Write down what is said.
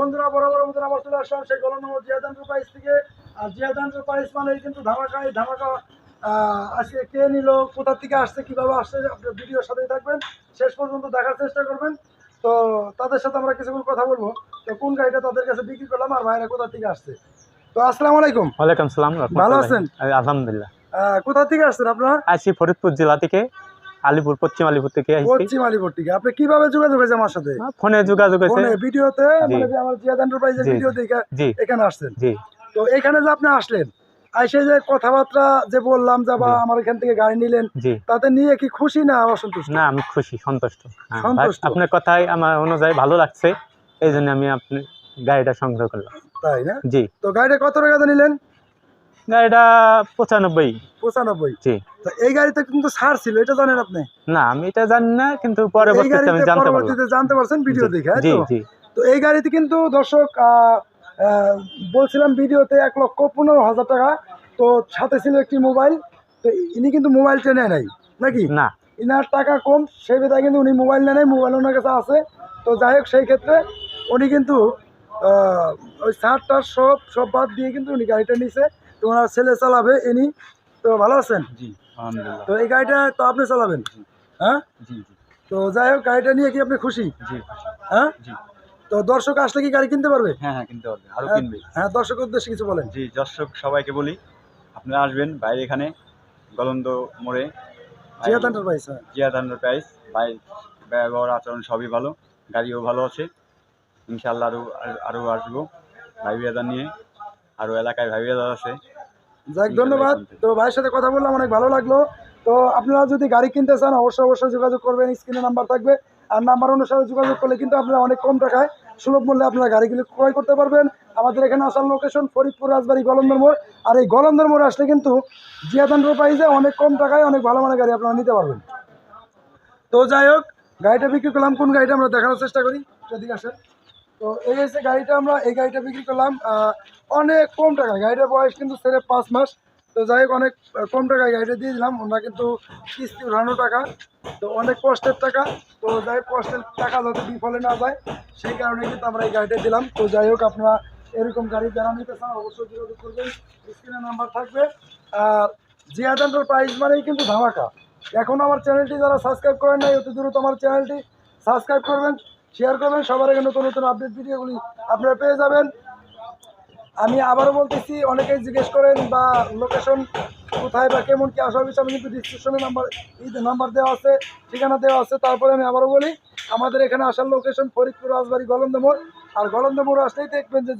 বন্ধুরা বরাবর মতন আবার চলে আসলাম সেই গলন জিয়াদান রুপাইস থেকে। আর জিয়াদান রুপাইস মানে কিন্তু ধামাকা এই ধামাকা আজকে কে নিল কোথা থেকে আসছে কীভাবে আসছে আপনার ভিডিওর সাথেই থাকবেন। শেষ পর্যন্ত দেখার চেষ্টা করবেন। তো তাদের সাথে আমরা কিছুক্ষণ কথা বলব। তো কোন গাড়িটা তাদের কাছে বিক্রি করলাম আর ভাইরা কোথা থেকে আসছে? তো আসসালামু আলাইকুম। ওয়ালাইকুম সালাম ভালো আছেন? আলহামদুলিল্লাহ। কোথা থেকে আসছেন আপনার? আসছি ফরিদপুর জেলা থেকে। আলিপুর পশ্চিম আলিপুর থেকে আসছি পশ্চিম আলিপুর থেকে। আপনি কীভাবে যোগাযোগ হয়েছে আমার সাথে? ফোনে যোগাযোগ হয়েছে। ভিডিওতে মানে আমার জিয়াদ এন্টারপ্রাইজের ভিডিও দেখে এখানে আসছেন। জি। তো এখানে যে আপনি আসলেন যে কথাবার্তা যে বললাম যে বা আমার এখান থেকে গাড়ি নিলেন তাতে নিয়ে কি খুশি না অসন্তুষ্ট? না আমি খুশি সন্তুষ্ট। হ্যাঁ, সন্তুষ্ট। আপনার কথাই আমার অনুযায়ী ভালো লাগছে এই জন্য আমি আপনি গাড়িটা সংগ্রহ করলাম। তাই না? জি। তো গাড়িটা কত টাকাতে নিলেন? পঁচানব্বই। পঁচানব্বই? জি। তো এই গাড়িতে কিন্তু ছাড় ছিল এটা জানেন আপনি? না আমি এটা জানি না কিন্তু এই পরবর্তীতে আমি জানতে পারছেন ভিডিও দেখে জি তো? জি। তো এই গাড়িতে কিন্তু দর্শক বলছিলাম ভিডিওতে এক লক্ষ পনেরো হাজার টাকা তো সাথে ছিল একটি মোবাইল তো ইনি কিন্তু মোবাইল টেনে নাই নাকি? না। ইনার টাকা কম সেই বেদায় কিন্তু উনি মোবাইল নেয় নাই মোবাইল ওনার কাছে আছে। তো যাই হোক সেই ক্ষেত্রে উনি কিন্তু আহ, ওই সারটার সব সব বাদ দিয়ে কিন্তু উনি গাড়িটা নিছে। তো ওনার ছেলে চালাবে ইনি তো ভালো আছেন? জি আলহামদুলিল্লাহ। তো এই গাড়িটা তো আপনি চালাবেন? হ্যাঁ? জি জি। তো যাই হোক গাড়িটা নিয়ে কি আপনি খুশি? জি হ্যাঁ? জি। তো দর্শক আসলে কি গাড়ি কিনতে পারবে? হ্যাঁ হ্যাঁ কিনতে পারবে। আরও হ্যাঁ। কিনবে। হ্যাঁ দর্শকের উদ্দেশ্যে কিছু বলেন। জি দর্শক সবাইকে বলি আপনারা আসবেন বাইরে এখানে গলন্দ মোড়ে। জিয়াদ এন্টারপ্রাইজ হ্যাঁ। জিয়াদ প্রাইস বাইক ব্যবহার আচরণ সবই ভালো গাড়িও ভালো আছে। ইনশাল্লাহ আরও আরও আসব ভাই বিয়াদার নিয়ে। আরও এলাকায় ভাই বিয়াদার আছে যাক ধন্যবাদ। তো ভাইয়ের সাথে কথা বললাম অনেক ভালো লাগল। তো আপনারা যদি গাড়ি কিনতে চান অবশ্যই অবশ্যই যোগাযোগ করবেন স্ক্রিনে নাম্বার থাকবে। আর নাম্বার অনুসারে যোগাযোগ করলে কিন্তু আপনারা অনেক কম টাকায় সুলভ মূল্যে আপনারা গাড়িগুলি ক্রয় করতে পারবেন। আমাদের এখানে আসার লোকেশন ফরিদপুর রাজবাড়ি গলন্দর মোড়। আর এই গলন্দর মোড় আসলে কিন্তু জিয়াদান প্রাইজে অনেক কম টাকায় অনেক ভালো মানের গাড়ি আপনারা নিতে পারবেন। তো যাই হোক গাড়িটা বিক্রি করলাম। কোন গাড়িটা আমরা দেখানোর চেষ্টা করি? যদি আসেন। তো এই হচ্ছে গাড়িটা আমরা এই গাড়িটা বিক্রি করলাম অনেক কম টাকায়। গাড়িটার বয়স কিন্তু সেরে পাঁচ মাস। তো যাই হোক, অনেক কম টাকায় গাড়িটা দিয়ে দিলাম। ওনারা কিন্তু কিস্তি উঠানো টাকা, তো অনেক কষ্টের টাকা। তো যাই হোক, কষ্টের টাকা যাতে বিফলে না যায়, সেই কারণে কিন্তু আমরা এই গাড়িটা দিলাম। তো যাই হোক, আপনারা এরকম গাড়ি যারা নিতে চান, অবশ্যই যোগাযোগ করবেন। স্ক্রিনে নাম্বার থাকবে। আর জিয়াদান্ডর প্রাইস মানেই কিন্তু ধামাকা। এখন আমার চ্যানেলটি যারা সাবস্ক্রাইব করেন নাই, অতি দ্রুত আমার চ্যানেলটি সাবস্ক্রাইব করবেন। শেয়ার করবেন, সবার আগে নতুন নতুন আপডেট ভিডিওগুলি আপনারা পেয়ে যাবেন। আমি আবারও বলতেছি, অনেকেই জিজ্ঞেস করেন বা লোকেশন কোথায় বা কেমন কী আসা হবে আমি কিন্তু ডিসক্রিপশনে নাম্বার নাম্বার দেওয়া আছে, ঠিকানা দেওয়া আছে, তারপরে আমি আবারও বলি, আমাদের এখানে আসার লোকেশন ফরিদপুর, রাজবাড়ি, গলন্দমোড়। আর গলন্দমোড় আসলেই দেখবেন যে